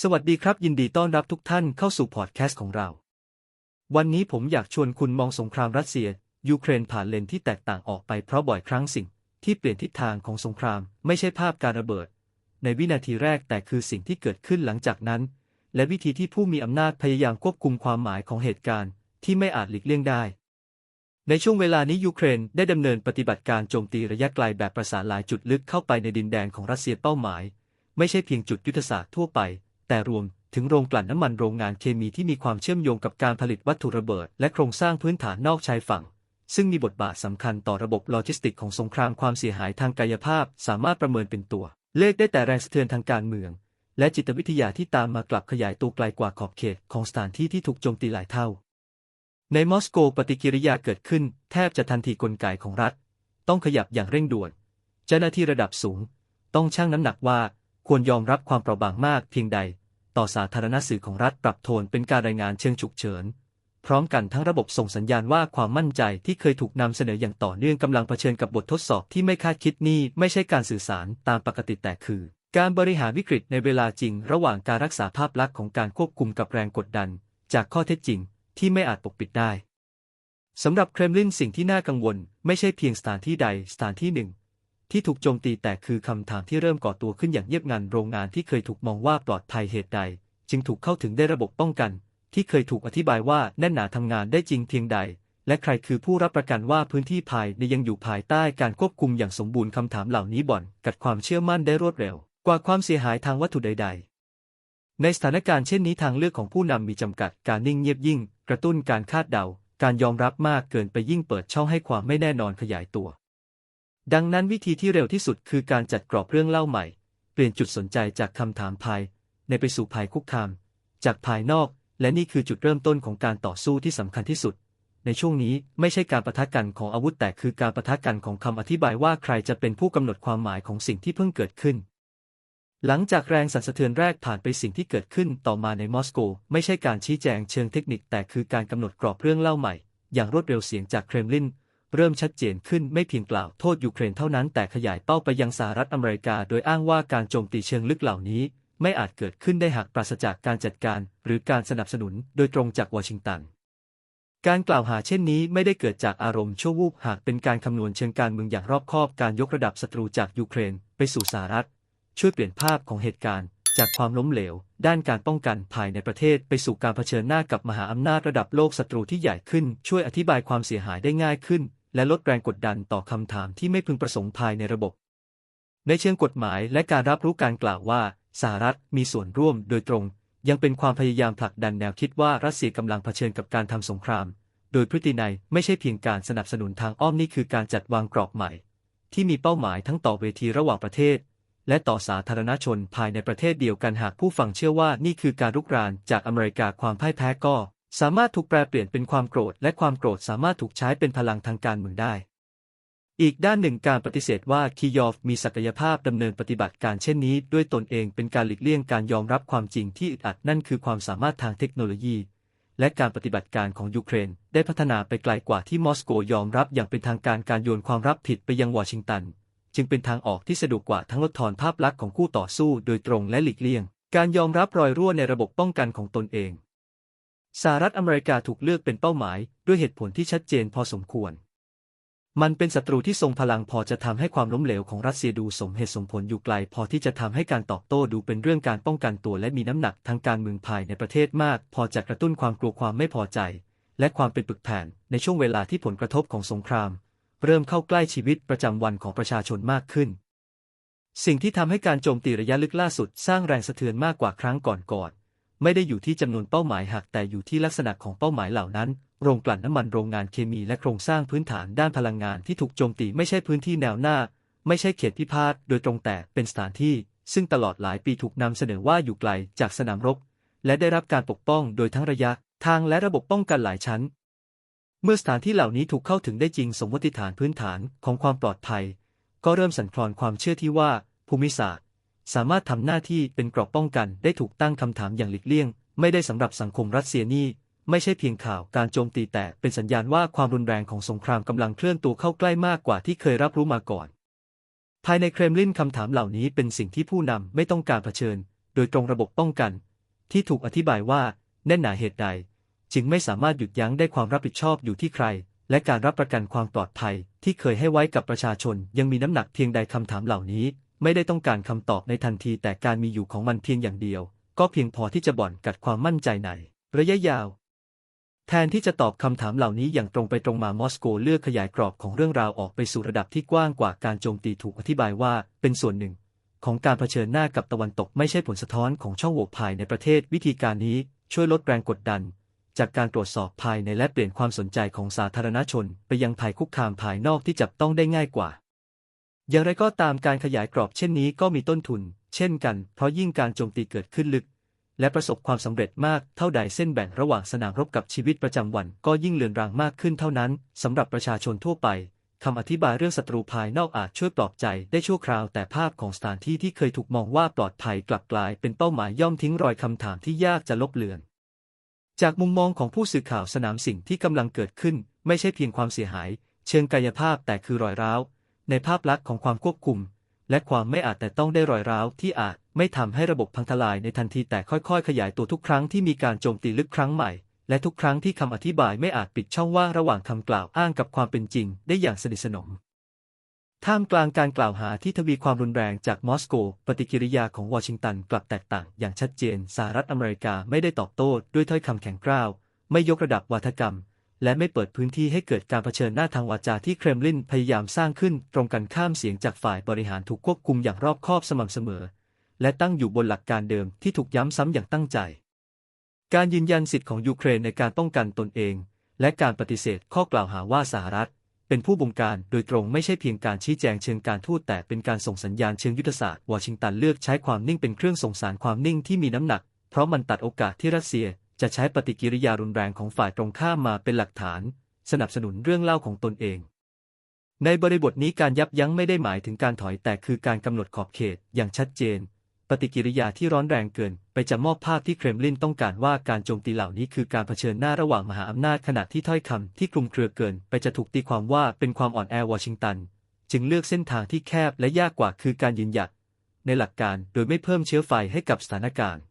สวัสดีครับยินดีต้อนรับทุกท่านเข้าสู่พอดแคสต์ของเรา วันนี้ผมอยากชวนคุณมองสงครามรัสเซีย ยูเครนผ่านเลนที่แตกต่างออกไปเพราะบ่อยครั้งสิ่ง ที่เปลี่ยนทิศทางของสงคราม ไม่ใช่ภาพการระเบิด ในวินาทีแรกแต่คือสิ่งที่เกิดขึ้นหลังจากนั้น และวิธีที่ผู้มีอำนาจพยายามควบคุมความหมายของเหตุการณ์ ที่ไม่อาจหลีกเลี่ยงได้ ในช่วงเวลานี้ยูเครนได้ดำเนินปฏิบัติการโจมตีระยะไกลแบบประสานหลายจุดลึกเข้าไปในดินแดนของรัสเซียเป้าหมาย ไม่ใช่เพียงจุดยุทธศาสตร์ทั่วไป แต่รวมถึงโรงกลั่นน้ำมันโรงงานเคมีที่มีความเชื่อมโยงกับการผลิตวัตถุระเบิด และโครงสร้างพื้นฐานนอกชายฝั่ง ซึ่งมีบทบาทสำคัญต่อระบบโลจิสติกของสงครามความเสียหายทางกายภาพ สามารถประเมินเป็นตัว เลขได้แต่แรงสะเทือนทางการเมือง และจิตวิทยาที่ตามมากลับขยายตัวไกลกว่าขอบเขตของสถานที่ที่ถูกโจมตีหลายเท่า ในมอสโกปฏิกิริยาเกิดขึ้น แทบจะทันทีกลไกของรัฐ ต้องขยับอย่างเร่งด่วน เจ้าหน้าที่ระดับสูง ต้องชั่งน้ำหนักว่าควรยอมรับความเปราะบางมากเพียงใด ต่อสาธารณสื่อของรัฐปรับโทนเป็นการรายงานเชิงฉุกเฉิน พร้อมกันทั้งระบบส่งสัญญาณว่าความมั่นใจที่เคยถูกนำเสนออย่างต่อเนื่องกำลังเผชิญกับบททดสอบที่ไม่คาดคิดนี่ไม่ใช่การสื่อสารตามปกติแต่คือ การบริหารวิกฤตในเวลาจริง ระหว่างการรักษาภาพลักษณ์ของการควบคุมกับแรงกดดัน จากข้อเท็จจริง ที่ไม่อาจปกปิดได้สำหรับเครมลินสิ่งที่น่ากังวล ไม่ใช่เพียงสถานที่ใดสถานที่หนึ่ง ที่ถูกโจมตีแต่คือคำถามที่เริ่มก่อตัวขึ้นอย่างเงียบงันโรงงานที่เคยถูกมองว่าปลอดภัยเหตุใด จึงถูกเข้าถึงได้ระบบป้องกัน ที่เคยถูกอธิบายว่าแน่นหนาทำงานได้จริงเพียงใด และใครคือผู้รับประกันว่าพื้นที่ภายในยังอยู่ภายใต้การควบคุมอย่างสมบูรณ์คำถามเหล่านี้บ่อนกัดความเชื่อมั่นได้รวดเร็ว กว่าความเสียหายทางวัตถุใด ๆ ในสถานการณ์เช่นนี้ทางเลือกของผู้นำมีจำกัดการนิ่งเงียบยิ่ง กระตุ้นการคาดเดา การยอมรับมากเกินไปยิ่งเปิดช่องให้ความไม่แน่นอนขยายตัว ดังนั้นวิธีที่เร็วที่สุดคือการจัดกรอบเรื่องเล่าใหม่ เปลี่ยนจุดสนใจจากคำถามภาย ในไปสู่ภายคุกคาม จากภายนอก และนี่คือจุดเริ่มต้นของการต่อสู้ที่สำคัญที่สุด ในช่วงนี้ไม่ใช่การประทะกันของอาวุธแต่คือการประทะกันของคำอธิบายว่าใครจะเป็นผู้กำหนดความหมายของสิ่งที่เพิ่งเกิดขึ้น หลังจากแรงสั่นสะเทือนแรกผ่านไปสิ่งที่เกิดขึ้นต่อมาในมอสโก ไม่ใช่การชี้แจงเชิงเทคนิคแต่คือการกำหนดกรอบเรื่องเล่าใหม่ อย่างรวดเร็วเสียงจากเครมลิน เริ่มชัดเจนขึ้นไม่เพียงกล่าวโทษยูเครนเท่านั้นแต่ขยายเป้าไปยังสหรัฐอเมริกา โดยอ้างว่าการโจมตีเชิงลึกเหล่านี้ ไม่อาจเกิดขึ้นได้หากปราศจากการจัดการ หรือการสนับสนุนโดยตรงจากวอชิงตันการกล่าวหาเช่นนี้ไม่ได้เกิดจากอารมณ์ชั่ววูบหากเป็นการคำนวณเชิงการเมืองอย่างรอบคอบการยกระดับศัตรูจากยูเครนไปสู่สหรัฐ ช่วยเปลี่ยนภาพของเหตุการณ์ จากความล้มเหลว ด้านการป้องกันภายในประเทศไปสู่การเผชิญหน้ากับมหาอำนาจระดับโลกศัตรูที่ใหญ่ขึ้น ช่วยอธิบายความเสียหายได้ง่ายขึ้น และลดแรงกดดันต่อคำถามที่ไม่พึงประสงค์ภายในระบบ ในเชิงกฎหมายและการรับรู้การกล่าวว่าสหรัฐมีส่วนร่วมโดยตรง ยังเป็นความพยายามผลักดันแนวคิดว่ารัสเซียกำลังเผชิญกับการทำสงคราม โดยพฤตินัยไม่ใช่เพียงการสนับสนุนทางอ้อมนี่คือการจัดวางกรอบใหม่ ที่มีเป้าหมายทั้งต่อเวทีระหว่างประเทศ และต่อสาธารณชนภายในประเทศเดียวกันหากผู้ฟังเชื่อว่านี่คือการรุกรานจากอเมริกาความพ่ายแพ้ก็ สามารถถูกแปลเปลี่ยนเป็นความโกรธ และความโกรธสามารถถูกใช้เป็นพลังทางการเมืองได้ อีกด้านหนึ่งการปฏิเสธว่าคียอฟมีศักยภาพดำเนินปฏิบัติการเช่นนี้ ด้วยตนเองเป็นการหลีกเลี่ยงการยอมรับความจริงที่อึดอัดนั่นคือความสามารถทางเทคโนโลยี และการปฏิบัติการของยูเครน ได้พัฒนาไปไกลกว่าที่มอสโกยอมรับอย่างเป็นทางการการโยนความรับผิดไปยังวอชิงตัน จึงเป็นทางออกที่สะดวกกว่าทั้งลดทอนภาพลักษณ์ของคู่ต่อสู้ โดยตรงและหลีกเลี่ยง การยอมรับรอยรั่วในระบบป้องกันของตนเอง สหรัฐอเมริกาถูกเลือกเป็นเป้าหมาย ด้วยเหตุผลที่ชัดเจนพอสมควร มันเป็นศัตรูที่ทรงพลังพอจะทำให้ความล้มเหลวของรัสเซียดูสมเหตุสมผลอยู่ไกล พอที่จะทำให้การตอบโต้ดูเป็นเรื่องการป้องกันตัวและมีน้ำหนักทางการเมืองภายในประเทศมาก พอจะกระตุ้นความกลัวความไม่พอใจ และความเป็นปึกแผ่นในช่วงเวลาที่ผลกระทบของสงคราม เริ่มเข้าใกล้ชีวิตประจำวันของประชาชนมากขึ้น สิ่งที่ทำให้การโจมตีระยะลึกล่าสุดสร้างแรงสะเทือนมากกว่าครั้งก่อนๆ ไม่ได้อยู่ที่จำนวนเป้าหมายหากแต่อยู่ที่ลักษณะของเป้าหมายเหล่านั้น โรงกลั่นน้ำมันโรงงานเคมีและโครงสร้างพื้นฐานด้านพลังงานที่ถูกโจมตีไม่ใช่พื้นที่แนวหน้า ไม่ใช่เขตพิพาทโดยตรงแต่เป็นสถานที่ ซึ่งตลอดหลายปีถูกนำเสนอว่าอยู่ไกลจากสนามรบ และได้รับการปกป้องโดยทั้งระยะทางและระบบป้องกันหลายชั้น เมื่อสถานที่เหล่านี้ถูกเข้าถึงได้จริงสมมติฐานพื้นฐานของความปลอดภัย ก็เริ่มสั่นคลอนความเชื่อที่ว่าภูมิศาสตร์ สามารถทำหน้าที่เป็นกรอบป้องกันได้ถูกตั้งคำถามอย่างหลีกเลี่ยง ไม่ได้สำหรับสังคมรัสเซียนี่ไม่ใช่เพียงข่าวการโจมตีแต่เป็นสัญญาณว่าความรุนแรงของสงครามกำลังเคลื่อนตัวเข้าใกล้มากกว่าที่เคยรับรู้มาก่อน ภายในเครมลินคำถามเหล่านี้เป็นสิ่งที่ผู้นำไม่ต้องการเผชิญ โดยตรงระบบป้องกัน ที่ถูกอธิบายว่าแน่นหนาเหตุใด จึงไม่สามารถหยุดยั้งได้ความรับผิดชอบอยู่ที่ใคร และการรับประกันความปลอดภัยที่เคยให้ไว้กับประชาชนยังมีน้ำหนักเพียงใดคำถามเหล่านี้ ไม่ได้ต้องการคำตอบในทันทีแต่การมีอยู่ของมันเพียงอย่างเดียว ก็เพียงพอที่จะบ่อนกัดความมั่นใจในระยะยาว แทนที่จะตอบคำถามเหล่านี้อย่างตรงไปตรงมามอสโกเลือกขยายกรอบของเรื่องราวออกไปสู่ระดับที่กว้างกว่าการโจมตีถูกอธิบายว่าเป็นส่วนหนึ่ง ของการเผชิญหน้ากับตะวันตกไม่ใช่ผลสะท้อนของช่องโหว่ภายในประเทศวิธีการนี้ช่วยลดแรงกดดัน จากการตรวจสอบภายในและเปลี่ยนความสนใจของสาธารณชน ไปยังภัยคุกคามภายนอกที่จับต้องได้ง่ายกว่า อย่างไรก็ตามการขยายกรอบเช่นนี้ก็มีต้นทุน เช่นกัน เพราะยิ่งการโจมตีเกิดขึ้นลึก และประสบความสำเร็จมากเท่าใดเส้นแบ่งระหว่างสนามรบกับชีวิตประจำวัน ก็ยิ่งเลือนรางมากขึ้นเท่านั้นสำหรับประชาชนทั่วไปคำอธิบายเรื่องศัตรูภายนอกอาจช่วยปลอบใจได้ชั่วคราวแต่ภาพของสถานที่ที่เคยถูกมองว่าปลอดภัยกลับกลายเป็นเป้าหมายย่อมทิ้งรอยคำถามที่ยากจะลบเลือน จากมุมมองของผู้สื่อข่าวสนามสิ่งที่กำลังเกิดขึ้น ไม่ใช่เพียงความเสียหาย เชิงกายภาพแต่คือรอยร้าว ในภาพลักษณ์ของความควบคุม และความไม่อาจแต่ต้องได้รอยร้าวที่อาจไม่ทำให้ระบบพังทลายในทันทีแต่ค่อยๆ ขยายตัวทุกครั้งที่มีการโจมตีลึกครั้งใหม่ และทุกครั้งที่คำอธิบายไม่อาจปิดช่องว่างระหว่างคำกล่าวอ้างกับความเป็นจริง ได้อย่างสนิทสนมท่ามกลางการกล่าวหาที่ทวีความรุนแรงจากมอสโก ปฏิกิริยาของวอชิงตันกลับแตกต่างอย่างชัดเจนสหรัฐอเมริกาไม่ได้ตอบโต้ด้วยถ้อยคำแข็งกร้าว ไม่ยกระดับวาทกรรม และไม่เปิดพื้นที่ให้เกิดการเผชิญหน้าทางวาจาที่เครมลินพยายามสร้างขึ้น ตรงกันข้ามเสียงจากฝ่ายบริหารถูกควบคุมอย่างรอบคอบสม่ำเสมอ และตั้งอยู่บนหลักการเดิมที่ถูกย้ำซ้ำอย่างตั้งใจ การยืนยันสิทธิ์ของยูเครนในการป้องกันตนเอง และการปฏิเสธข้อกล่าวหาว่าสหรัฐ เป็นผู้บงการโดยตรงไม่ใช่เพียงการชี้แจงเชิงการทูตแต่เป็นการส่งสัญญาณเชิงยุทธศาสตร์วอชิงตันเลือกใช้ความนิ่งเป็นเครื่องส่งสารความนิ่งที่มีน้ำหนัก เพราะมันตัดโอกาสที่รัสเซีย จะใช้ปฏิกิริยารุนแรงของฝ่ายตรงข้ามมาเป็นหลักฐาน สนับสนุนเรื่องเล่าของตนเอง ในบริบทนี้การยับยั้งไม่ได้หมายถึงการถอยแต่คือการกำหนดขอบเขตอย่างชัดเจน ปฏิกิริยาที่ร้อนแรงเกิน ไปจะมอบภาพที่เครมลินต้องการว่าการโจมตีเหล่านี้คือการเผชิญหน้าระหว่างมหาอำนาจขณะที่ถ้อยคำที่คลุมเครือเกิน ไปจะถูกตีความว่าเป็นความอ่อนแอวอชิงตัน จึงเลือกเส้นทางที่แคบและยากกว่าคือการยืนหยัดในหลักการโดยไม่เพิ่มเชื้อไฟให้กับสถานการณ์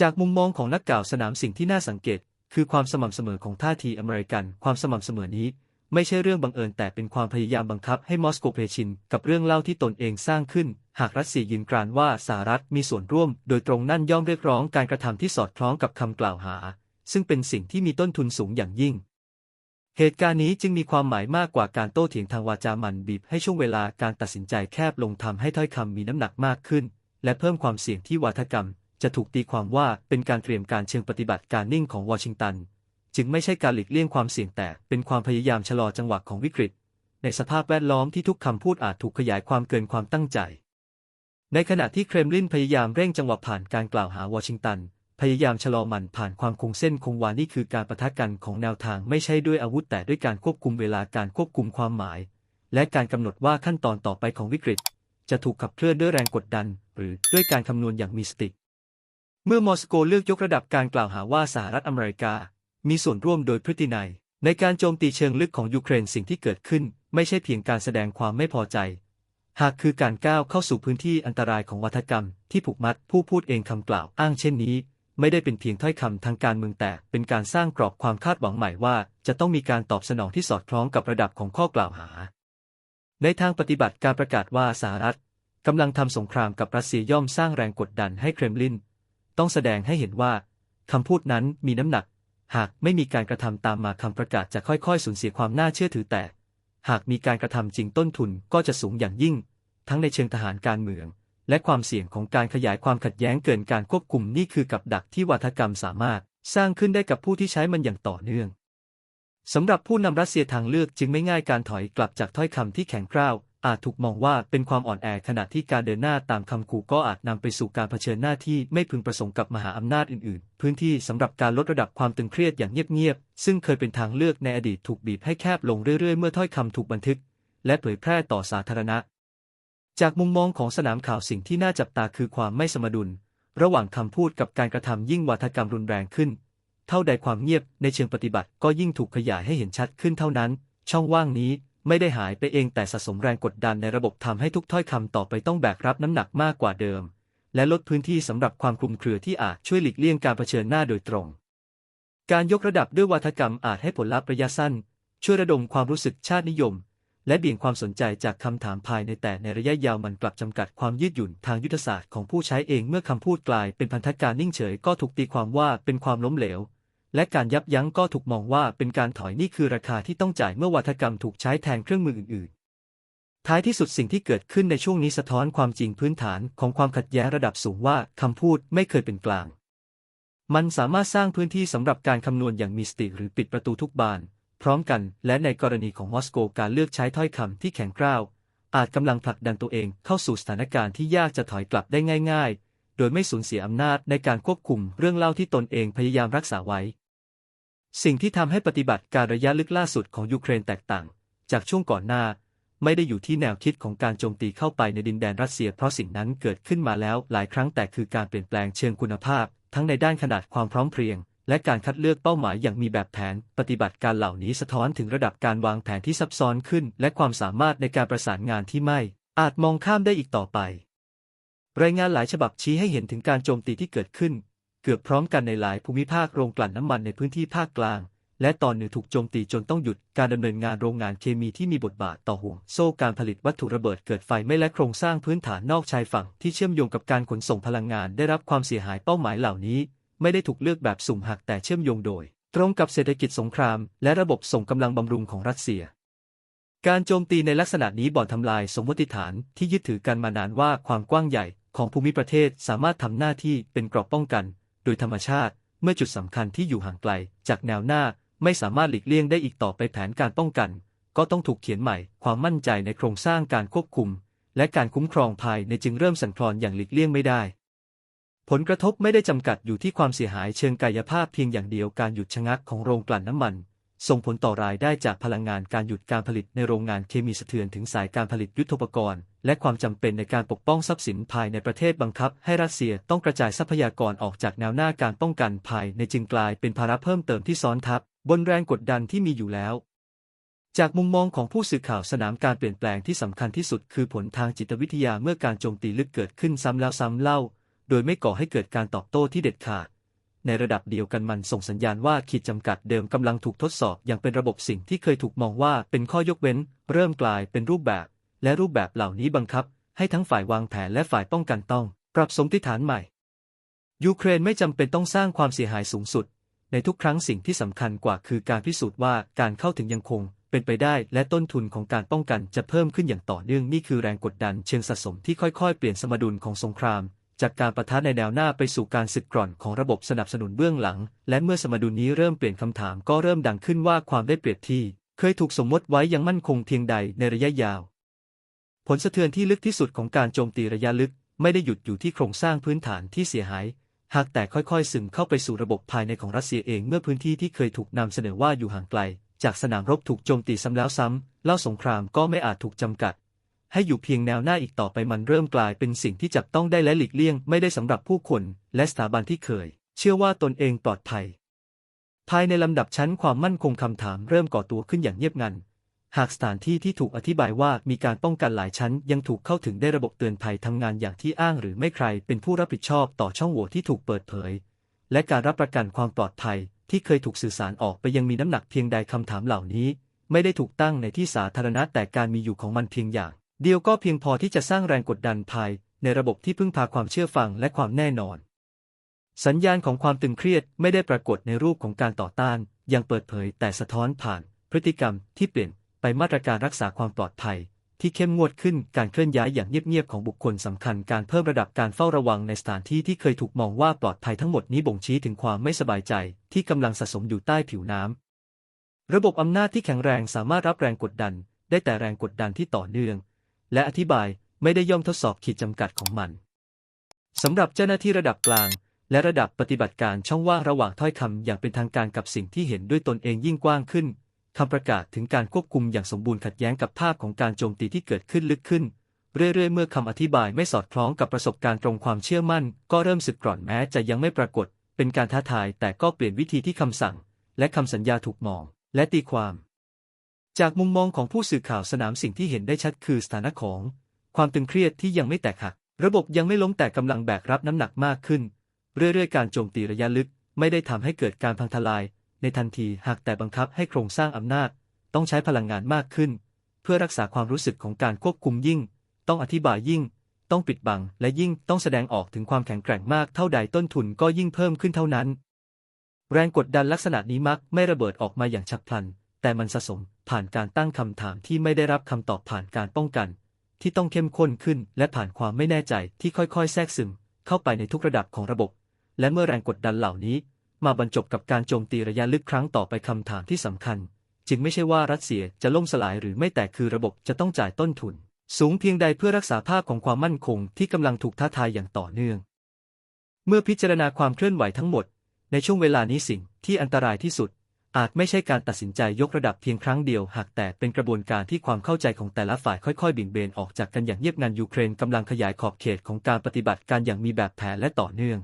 จากมุมมองของนักกล่าวสนามสิ่งที่น่าสังเกต คือความสม่ำเสมอของท่าทีอเมริกัน ความสม่ำเสมอนี้ ไม่ใช่เรื่องบังเอิญแต่เป็นความพยายามบังคับให้มอสโกเพชิน กับเรื่องเล่าที่ตนเองสร้างขึ้น หากรัสเซียยืนกรานว่าสหรัฐมีส่วนร่วม โดยตรงนั่นย่อมเรียกร้องการกระทำที่สอดคล้องกับคำกล่าวหา ซึ่งเป็นสิ่งที่มีต้นทุนสูงอย่างยิ่งเหตุการณ์นี้จึงมีความหมายมากกว่าการโต้เถียงทางวาจามันบีบให้ช่วงเวลาการตัดสินใจแคบลงทำให้ถ้อยคำมีน้ำหนักมากขึ้น และเพิ่มความเสี่ยงที่วาทกรรม จะถูกตีความว่าเป็นการเตรียมการเชิงปฏิบัติการนิ่งของวอชิงตัน จึงไม่ใช่การหลีกเลี่ยงความเสี่ยงแต่เป็นความพยายามชะลอจังหวะของวิกฤต ในสภาพแวดล้อมที่ทุกคำพูดอาจถูกขยายความเกินความตั้งใจ ในขณะที่เครมลินพยายามเร่งจังหวะผ่านการกล่าวหาวอชิงตัน พยายามชะลอมันผ่านความคงเส้นคงวานี่คือการประทะกันของแนวทางไม่ใช่ด้วยอาวุธแต่ด้วยการควบคุมเวลาการควบคุมความหมาย และการกำหนดว่าขั้นตอนต่อไปของวิกฤต จะถูกขับเคลื่อนด้วยแรงกดดัน หรือด้วยการคำนวณอย่างมีสติ เมื่อมอสโกเลือกยกระดับการกล่าวหาว่าสหรัฐอเมริกา มีส่วนร่วมโดยพฤตินัย ในการโจมตีเชิงลึกของยูเครนสิ่งที่เกิดขึ้น ไม่ใช่เพียงการแสดงความไม่พอใจ หากคือการก้าวเข้าสู่พื้นที่อันตรายของวัฒกรรม ที่ผูกมัดผู้พูดเองคำกล่าวอ้างเช่นนี้ ไม่ได้เป็นเพียงถ้อยคำทางการเมืองแต่เป็นการสร้างกรอบความคาดหวังใหม่ว่า จะต้องมีการตอบสนองที่สอดคล้องกับระดับของข้อกล่าวหา ในทางปฏิบัติการประกาศว่าสหรัฐกำลังทำสงครามกับรัสเซียย่อมสร้างแรงกดดันให้เครมลิน ต้องแสดงให้เห็นว่าคำพูดนั้นมีน้ำหนัก หากไม่มีการกระทำตามมาคำประกาศจะค่อยๆ สูญเสียความน่าเชื่อถือแต่ หากมีการกระทำจริงต้นทุนก็จะสูงอย่างยิ่ง ทั้งในเชิงทหารการเมือง และความเสี่ยงของการขยายความขัดแย้งเกินการควบคุมนี่คือกับดักที่วัฒกรรมสามารถสร้างขึ้นได้กับผู้ที่ใช้มันอย่างต่อเนื่องสำหรับผู้นำรัสเซียทางเลือกจึงไม่ง่ายการถอยกลับจากถ้อยคำที่แข็งกร้าว อาจถูกมองว่าเป็นความอ่อนแอขณะที่การเดินหน้าตามคำขู่ก็อาจนำไปสู่การเผชิญหน้าที่ไม่พึงประสงค์กับมหาอำนาจอื่นๆ พื้นที่สำหรับการลดระดับความตึงเครียดอย่างเงียบๆ ซึ่งเคยเป็นทางเลือกในอดีตถูกบีบให้แคบลงเรื่อยๆ เมื่อถ้อยคำถูกบันทึก และเผยแพร่ต่อสาธารณะ จากมุมมองของสนามข่าวสิ่งที่น่าจับตาคือความไม่สมดุล ระหว่างคำพูดกับการกระทำยิ่งวาทกรรมรุนแรงขึ้น เท่าใดความเงียบในเชิงปฏิบัติก็ยิ่งถูกขยายให้เห็นชัดขึ้นเท่านั้น ช่องว่างนี้ ไม่ได้หายไปเองแต่สะสมแรงกดดันในระบบทำให้ทุกถ้อยคำต่อไปต้องแบกรับน้ำหนักมากกว่าเดิม และลดพื้นที่สำหรับความคลุมเครือที่อาจช่วยหลีกเลี่ยงการเผชิญหน้าโดยตรง การยกระดับด้วยวาทกรรมอาจให้ผลลัพธ์ระยะสั้น ช่วยระดมความรู้สึกชาตินิยม และเบี่ยงความสนใจจากคำถามภายในแต่ในระยะยาวมันกลับจำกัดความยืดหยุ่นทางยุทธศาสตร์ของผู้ใช้เองเมื่อคำพูดกลายเป็นพันธการนิ่งเฉยก็ถูกตีความว่าเป็นความล้มเหลว และการยับยั้งก็ถูกมองว่าเป็นการถอยนี่คือราคาที่ต้องจ่ายเมื่อวาทกรรมถูกใช้แทนเครื่องมืออื่น ๆ ท้ายที่สุดสิ่งที่เกิดขึ้นในช่วงนี้สะท้อนความจริงพื้นฐานของความขัดแย้งระดับสูงว่าคำพูดไม่เคยเป็นกลาง มันสามารถสร้างพื้นที่สำหรับการคำนวณอย่างมีสติหรือปิดประตูทุกบาน พร้อมกัน และในกรณีของมอสโกการเลือกใช้ถ้อยคำที่แข็งกร้าว อาจกำลังผลักดันตัวเองเข้าสู่สถานการณ์ที่ยากจะถอยกลับได้ง่าย ๆ โดยไม่สูญเสียอำนาจในการควบคุมเรื่องเล่าที่ตนเองพยายามรักษาไว้ สิ่งที่ทำให้ปฏิบัติการระยะลึกล่าสุดของยูเครนแตกต่าง จากช่วงก่อนหน้า ไม่ได้อยู่ที่แนวคิดของการโจมตีเข้าไปในดินแดนรัสเซีย เพราะสิ่งนั้นเกิดขึ้นมาแล้วหลายครั้งแต่คือการเปลี่ยนแปลงเชิงคุณภาพ ทั้งในด้านขนาดความพร้อมเพรียง และการคัดเลือกเป้าหมายอย่างมีแบบแผน ปฏิบัติการเหล่านี้สะท้อนถึงระดับการวางแผนที่ซับซ้อนขึ้น และความสามารถในการประสานงานที่ไม่ อาจมองข้ามได้อีกต่อไป รายงานหลายฉบับชี้ให้เห็นถึงการโจมตีที่เกิดขึ้น เกือบพร้อมกันในหลายภูมิภาคโรงกลั่นน้ำมันในพื้นที่ภาคกลาง และตอนเหนือถูกโจมตีจนต้องหยุดการดำเนินงานโรงงานเคมีที่มีบทบาทต่อห่วงโซ่การผลิตวัตถุระเบิดเกิดไฟไหม้และโครงสร้างพื้นฐานนอกชายฝั่งที่เชื่อมโยงกับการขนส่งพลังงานได้รับความเสียหายเป้าหมายเหล่านี้ ไม่ได้ถูกเลือกแบบสุ่มหักแต่เชื่อมโยงโดย ตรงกับเศรษฐกิจสงคราม และระบบส่งกำลังบำรุงของรัสเซียการโจมตีในลักษณะนี้บ่อนทำลายสมมติฐานที่ยึดถือกันมานานว่าความกว้างใหญ่ของภูมิประเทศสามารถทำหน้าที่เป็นกรอบป้องกัน โดยธรรมชาติ เมื่อจุดสำคัญที่อยู่ห่างไกล จากแนวหน้าไม่สามารถหลีกเลี่ยงได้อีกต่อไปแผนการป้องกัน ก็ต้องถูกเขียนใหม่ ความมั่นใจในโครงสร้างการควบคุม และการคุ้มครองภายในจึงเริ่มสั่นคลอนอย่างหลีกเลี่ยงไม่ได้ ผลกระทบไม่ได้จำกัดอยู่ที่ความเสียหายเชิงกายภาพเพียงอย่างเดียวการหยุดชะงักของโรงกลั่นน้ำมัน ส่งผลต่อรายได้จากพลังงานการหยุดการผลิตในโรงงานเคมีสะเทือนถึงสายการผลิตยุทโธปกรณ์ และความจำเป็นในการปกป้องทรัพย์สินภายในประเทศบังคับ ให้รัสเซียต้องกระจายทรัพยากรออกจากแนวหน้าการป้องกันภายในจึงกลายเป็นภาระเพิ่มเติมที่ซ้อนทับบนแรงกดดันที่มีอยู่แล้ว จากมุมมองของผู้สื่อข่าวสนามการเปลี่ยนแปลงที่สำคัญที่สุดคือผลทางจิตวิทยาเมื่อการโจมตีลึกเกิดขึ้นซ้ำแล้วซ้ำเล่า โดยไม่ก่อให้เกิดการตอบโต้ที่เด็ดขาด ในระดับเดียวกันมันส่งสัญญาณว่าขีดจำกัดเดิมกำลังถูกทดสอบอย่างเป็นระบบสิ่งที่เคยถูกมองว่าเป็นข้อยกเว้น เริ่มกลายเป็นรูปแบบ และรูปแบบเหล่านี้บังคับ ให้ทั้งฝ่ายวางแผนและฝ่ายป้องกันต้อง ปรับสมมติฐานใหม่ ยูเครนไม่จำเป็นต้องสร้างความเสียหายสูงสุด ในทุกครั้งสิ่งที่สำคัญกว่าคือการพิสูจน์ว่าการเข้าถึงยังคงเป็นไปได้และต้นทุนของการป้องกันจะเพิ่มขึ้นอย่างต่อเนื่องนี่คือแรงกดดันเชิงสะสมที่ค่อยๆ เปลี่ยนสมดุลของสงคราม จากการประทะในแนวหน้าไปสู่การสึกกร่อนของระบบสนับสนุนเบื้องหลัง และเมื่อสมดุลนี้เริ่มเปลี่ยนคำถามก็เริ่มดังขึ้นว่าความได้เปรียบที่ เคยถูกสมมติไว้ยังมั่นคงเพียงใดในระยะยาว ผลสะเทือนที่ลึกที่สุดของการโจมตีระยะลึก ไม่ได้หยุดอยู่ที่โครงสร้างพื้นฐานที่เสียหาย หากแต่ค่อยๆ ซึมเข้าไปสู่ระบบภายในของรัสเซียเองเมื่อพื้นที่ที่เคยถูกนำเสนอว่าอยู่ห่างไกล จากสนามรบถูกโจมตีซ้ำแล้วซ้ำเล่าสงครามก็ไม่อาจถูกจำกัด ให้อยู่เพียงแนวหน้าอีกต่อไปมันเริ่มกลายเป็นสิ่งที่จับต้องได้และหลีกเลี่ยงไม่ได้สำหรับผู้คน และสถาบันที่เคย เชื่อว่าตนเองปลอดภัย ภายในลำดับชั้นความมั่นคงคำถามเริ่มก่อตัวขึ้นอย่างเงียบงัน หากสถานที่ที่ถูกอธิบายว่ามีการป้องกันหลายชั้น ยังถูกเข้าถึงได้ระบบเตือนภัยทำงานอย่างที่อ้างหรือไม่ใครเป็นผู้รับผิดชอบต่อช่องโหว่ที่ถูกเปิดเผย และการรับประกันความปลอดภัย ที่เคยถูกสื่อสารออกไปยังมีน้ำหนักเพียงใดคำถามเหล่านี้ ไม่ได้ถูกตั้งในที่สาธารณะแต่การมีอยู่ของมันเพียงอย่าง เดียวก็เพียงพอที่จะสร้างแรงกดดันภายในระบบที่พึ่งพาความเชื่อฟังและความแน่นอน สัญญาณของความตึงเครียดไม่ได้ปรากฏในรูปของการต่อต้าน ยังเปิดเผยแต่สะท้อนผ่าน พฤติกรรมที่เปลี่ยน ไปมาตรการรักษาความปลอดภัย ที่เข้มงวดขึ้นการเคลื่อนย้ายอย่างเงียบๆของบุคคลสำคัญการเพิ่มระดับการเฝ้าระวังในสถานที่ที่เคยถูกมองว่าปลอดภัยทั้งหมดนี้บ่งชี้ถึงความไม่สบายใจ ที่กำลังสะสมอยู่ใต้ผิวน้ำระบบอำนาจที่แข็งแรงสามารถรับแรงกดดัน ได้แต่แรงกดดันที่ต่อเนื่อง และอธิบายไม่ได้ย่อมทดสอบขีดจำกัดของมันสำหรับเจ้าหน้าที่ระดับกลางและระดับปฏิบัติการช่องว่างระหว่างถ้อยคำอย่างเป็นทางการกับสิ่งที่เห็นด้วยตนเองยิ่งกว้างขึ้น คำประกาศถึงการควบคุมอย่างสมบูรณ์ขัดแย้งกับภาพของการโจมตีที่เกิดขึ้นลึกขึ้น เรื่อยๆ เมื่อคำอธิบายไม่สอดคล้องกับประสบการณ์ตรงความเชื่อมั่น ก็เริ่มสึกกร่อนแม้จะยังไม่ปรากฏ เป็นการท้าทายแต่ก็เปลี่ยนวิธีที่คำสั่ง และคำสัญญาถูกมอง และตีความ จากมุมมองของผู้สื่อข่าวสนามสิ่งที่เห็นได้ชัดคือสถานะของ ความตึงเครียดที่ยังไม่แตกหัก ระบบยังไม่ล้มแต่กำลังแบกรับน้ำหนักมากขึ้น เรื่อยๆ การโจมตีระยะลึก ไม่ได้ทำให้เกิดการพังทลาย ในทันทีหากแต่บังคับให้โครงสร้างอำนาจ ต้องใช้พลังงานมากขึ้น เพื่อรักษาความรู้สึกของการควบคุมยิ่ง ต้องอธิบายยิ่ง ต้องปิดบัง และยิ่งต้องแสดงออกถึงความแข็งแกร่งมากเท่าใดต้นทุนก็ยิ่งเพิ่มขึ้นเท่านั้น แรงกดดันลักษณะนี้มักไม่ระเบิดออกมาอย่างฉับพลัน แต่มันสะสมผ่านการตั้งคำถามที่ไม่ได้รับคำตอบผ่านการป้องกัน ที่ต้องเข้มข้นขึ้น และผ่านความไม่แน่ใจที่ค่อยๆ แทรกซึม เข้าไปในทุกระดับของระบบ และเมื่อแรงกดดันเหล่านี้ มาบรรจบกับการโจมตีระยะลึกครั้งต่อไปคำถามที่สำคัญ จึงไม่ใช่ว่ารัสเซียจะล่มสลายหรือไม่แต่คือระบบจะต้องจ่ายต้นทุน สูงเพียงใดเพื่อรักษาภาพของความมั่นคงที่กำลังถูกท้าทายอย่างต่อเนื่อง เมื่อพิจารณาความเคลื่อนไหวทั้งหมด ในช่วงเวลานี้สิ่งที่อันตรายที่สุด อาจไม่ใช่การตัดสินใจยกระดับเพียงครั้งเดียว หากแต่เป็นกระบวนการที่ความเข้าใจของแต่ละฝ่ายค่อยๆ บิ่งเบนออกจากกันอย่างเงียบงันยูเครนกำลังขยายขอบเขตของการปฏิบัติการอย่างมีแบบแผนและต่อเนื่อง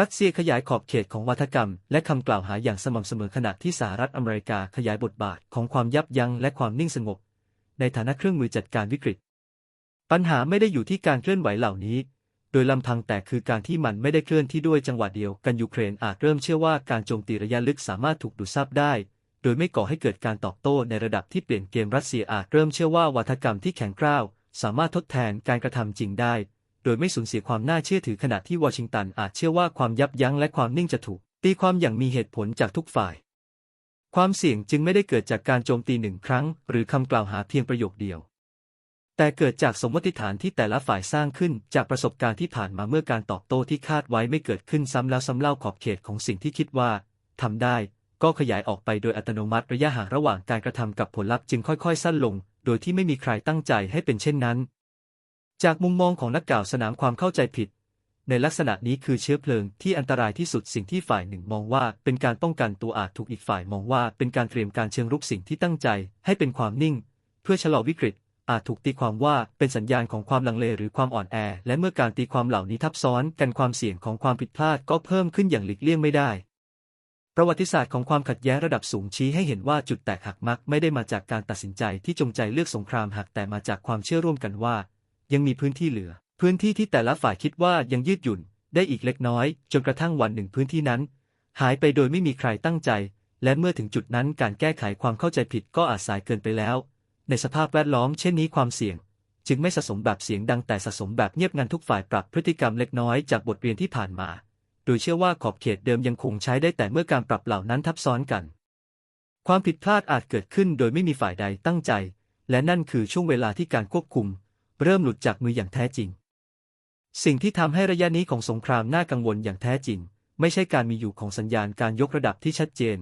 รัสเซียขยายขอบเขตของวัฒกรรม และคำกล่าวหาอย่างสม่ำเสมอขณะที่สหรัฐอเมริกาขยายบทบาทของความยับยั้งและความนิ่งสงบ ในฐานะเครื่องมือจัดการวิกฤต ปัญหาไม่ได้อยู่ที่การเคลื่อนไหวเหล่านี้ โดยลำพังแต่คือการที่มันไม่ได้เคลื่อนที่ด้วยจังหวะเดียวกันยูเครนอาจเริ่มเชื่อว่าการโจมตีระยะลึกสามารถถูกดูดซับได้ โดยไม่ก่อให้เกิดการตอบโต้ในระดับที่เปลี่ยนเกมรัสเซียอาจเริ่มเชื่อว่าวัฒกรรมที่แข็งกร้าวสามารถทดแทนการกระทำจริงได้ โดยไม่สูญเสียความน่าเชื่อถือขณะที่วอชิงตันอาจเชื่อว่าความยับยั้งและความนิ่งจะถูก ตีความอย่างมีเหตุผลจากทุกฝ่าย ความเสี่ยงจึงไม่ได้เกิดจากการโจมตีหนึ่งครั้ง หรือคำกล่าวหาเพียงประโยคเดียว แต่เกิดจากสมมติฐานที่แต่ละฝ่ายสร้างขึ้นจากประสบการณ์ที่ผ่านมาเมื่อการตอบโต้ที่คาดไว้ไม่เกิดขึ้นซ้ำแล้วซ้ำเล่าขอบเขตของสิ่งที่คิดว่าทำได้ก็ขยายออกไปโดยอัตโนมัติระยะห่างระหว่างการกระทำกับผลลัพธ์จึงค่อยๆ สั้นลง โดยที่ไม่มีใครตั้งใจให้เป็นเช่นนั้น จากมุมมองของนักกล่าวสนามความเข้าใจผิด ในลักษณะนี้คือเชื้อเพลิงที่อันตรายที่สุดสิ่งที่ฝ่ายหนึ่งมองว่า เป็นการป้องกันตัวอาจถูกอีกฝ่ายมองว่า เป็นการเตรียมการเชิงรุกสิ่งที่ตั้งใจ ให้เป็นความนิ่ง เพื่อชะลอวิกฤต อาจถูกตีความว่าเป็นสัญญาณของความลังเลหรือความอ่อนแอ และเมื่อการตีความเหล่านี้ทับซ้อนกันความเสี่ยงของความผิดพลาดก็เพิ่มขึ้นอย่างหลีกเลี่ยงไม่ได้ประวัติศาสตร์ของความขัดแย้งระดับสูงชี้ให้เห็นว่าจุดแตกหักมักไม่ได้มาจากการตัดสินใจที่จงใจเลือกสงครามหักแต่มาจากความเชื่อร่วมกันว่า ยังมีพื้นที่เหลือ พื้นที่ที่แต่ละฝ่ายคิดว่ายังยืดหยุ่น ได้อีกเล็กน้อย จนกระทั่งวันหนึ่งพื้นที่นั้น หายไปโดยไม่มีใครตั้งใจ และเมื่อถึงจุดนั้นการแก้ไขความเข้าใจผิดก็อาจสายเกินไปแล้ว ในสภาพแวดล้อมเช่นนี้ความเสี่ยง จึงไม่สะสมแบบเสียงดังแต่สะสมแบบเงียบงันทุกฝ่ายปรับพฤติกรรมเล็กน้อยจากบทเรียนที่ผ่านมา โดยเชื่อว่าขอบเขตเดิมยังคงใช้ได้แต่เมื่อการปรับเหล่านั้นทับซ้อนกัน ความผิดพลาดอาจเกิดขึ้นโดยไม่มีฝ่ายใดตั้งใจ และนั่นคือช่วงเวลาที่การควบคุม เริ่มหลุดจากมืออย่างแท้จริง สิ่งที่ทำให้ระยะนี้ของสงครามน่ากังวลอย่างแท้จริง ไม่ใช่การมีอยู่ของสัญญาณการยกระดับที่ชัดเจน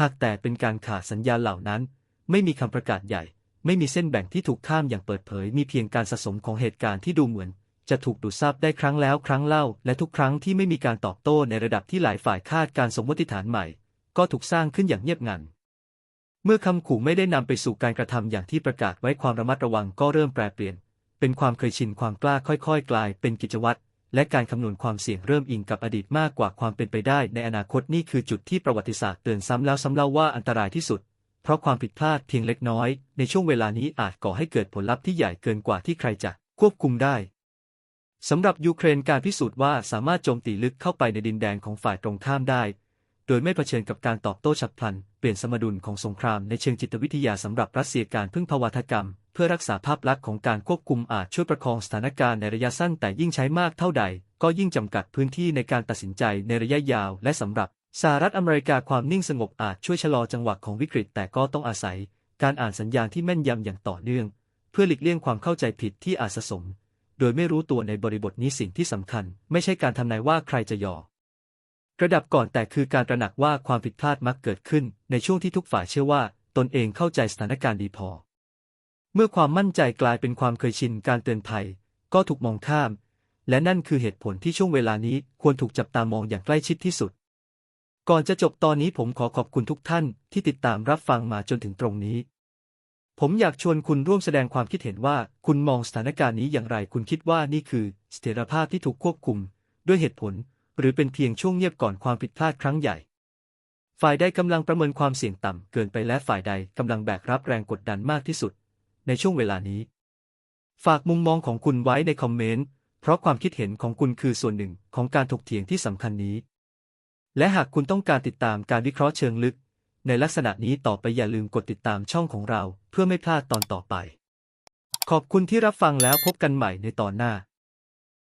หากแต่เป็นการขาดสัญญาณเหล่านั้น ไม่มีคำประกาศใหญ่ ไม่มีเส้นแบ่งที่ถูกข้ามอย่างเปิดเผย มีเพียงการสะสมของเหตุการณ์ที่ดูเหมือน จะถูกดูดซับได้ครั้งแล้วครั้งเล่า และทุกครั้งที่ไม่มีการตอบโต้ในระดับที่หลายฝ่ายคาดการสมมติฐานใหม่ ก็ถูกสร้างขึ้นอย่างเงียบงันเมื่อคำขู่ไม่ได้นำไปสู่การกระทำอย่างที่ประกาศไว้ความระมัดระวังก็เริ่มแปรเปลี่ยน เป็นความเคยชินความกล้าค่อยๆ กลายเป็นกิจวัตรและการคำนวณความเสี่ยงเริ่มอิงกับอดีตมากกว่าความเป็นไปได้ในอนาคตนี่คือจุดที่ประวัติศาสตร์เตือนซ้ำแล้วซ้ำเล่าว่าอันตรายที่สุด เพราะความผิดพลาดเพียงเล็กน้อย ในช่วงเวลานี้อาจก่อให้เกิดผลลัพธ์ที่ใหญ่เกินกว่าที่ใครจะควบคุมได้สำหรับยูเครนการพิสูจน์ว่าสามารถโจมตีลึกเข้าไปในดินแดนของฝ่ายตรงข้ามได้ โดยไม่เผชิญกับการตอบโต้ฉับพลัน เปลี่ยนสมดุลของสงครามในเชิงจิตวิทยาสำหรับรัสเซียการพึ่งพาวัฒกรรม พื่อรักษาภาพลักษณ์ของการควบคุมอาจช่วยประคองสถานการณ์ในระยะสั้นแต่ยิ่งใช้มากเท่าใด ก็ยิ่งจำกัดพื้นที่ในการตัดสินใจในระยะยาว และสำหรับสหรัฐอเมริกาความนิ่งสงบอาจช่วยชะลอจังหวะของวิกฤต แต่ก็ต้องอาศัย การอ่านสัญญาณที่แม่นยำอย่างต่อเนื่อง เพื่อหลีกเลี่ยงความเข้าใจผิดที่อาจสะสม โดยไม่รู้ตัวในบริบทนี้สิ่งที่สำคัญ ไม่ใช่การทำนายว่าใครจะยอมกระดับก่อนแต่คือการตระหนักว่าความผิดพลาดมักเกิดขึ้น ในช่วงที่ทุกฝ่ายเชื่อว่า ตนเองเข้าใจสถานการณ์ดีพอ เมื่อความมั่นใจกลายเป็นความเคยชินการเตือนภัย ก็ถูกมองข้าม และนั่นคือเหตุผลที่ช่วงเวลานี้ควรถูกจับตามองอย่างใกล้ชิดที่สุด ก่อนจะจบตอนนี้ผมขอขอบคุณทุกท่านที่ติดตามรับฟังมาจนถึงตรงนี้ ผมอยากชวนคุณร่วมแสดงความคิดเห็นว่า คุณมองสถานการณ์นี้อย่างไร คุณคิดว่านี่คือเสถียรภาพที่ถูกควบคุม ด้วยเหตุผล หรือเป็นเพียงช่วงเงียบก่อนความผิดพลาดครั้งใหญ่ฝ่ายใดกำลังประเมินความเสี่ยงต่ำเกินไปและฝ่ายใดกำลังแบกรับแรงกดดันมากที่สุด ในช่วงเวลานี้ ฝากมุมมองของคุณไว้ในคอมเมนต์ เพราะความคิดเห็นของคุณคือส่วนหนึ่งของการถกเถียงที่สำคัญนี้ และหากคุณต้องการติดตามการวิเคราะห์เชิงลึก ในลักษณะนี้ต่อไปอย่าลืมกดติดตามช่องของเรา เพื่อไม่พลาดตอนต่อไป ขอบคุณที่รับฟังแล้วพบกันใหม่ในตอนหน้า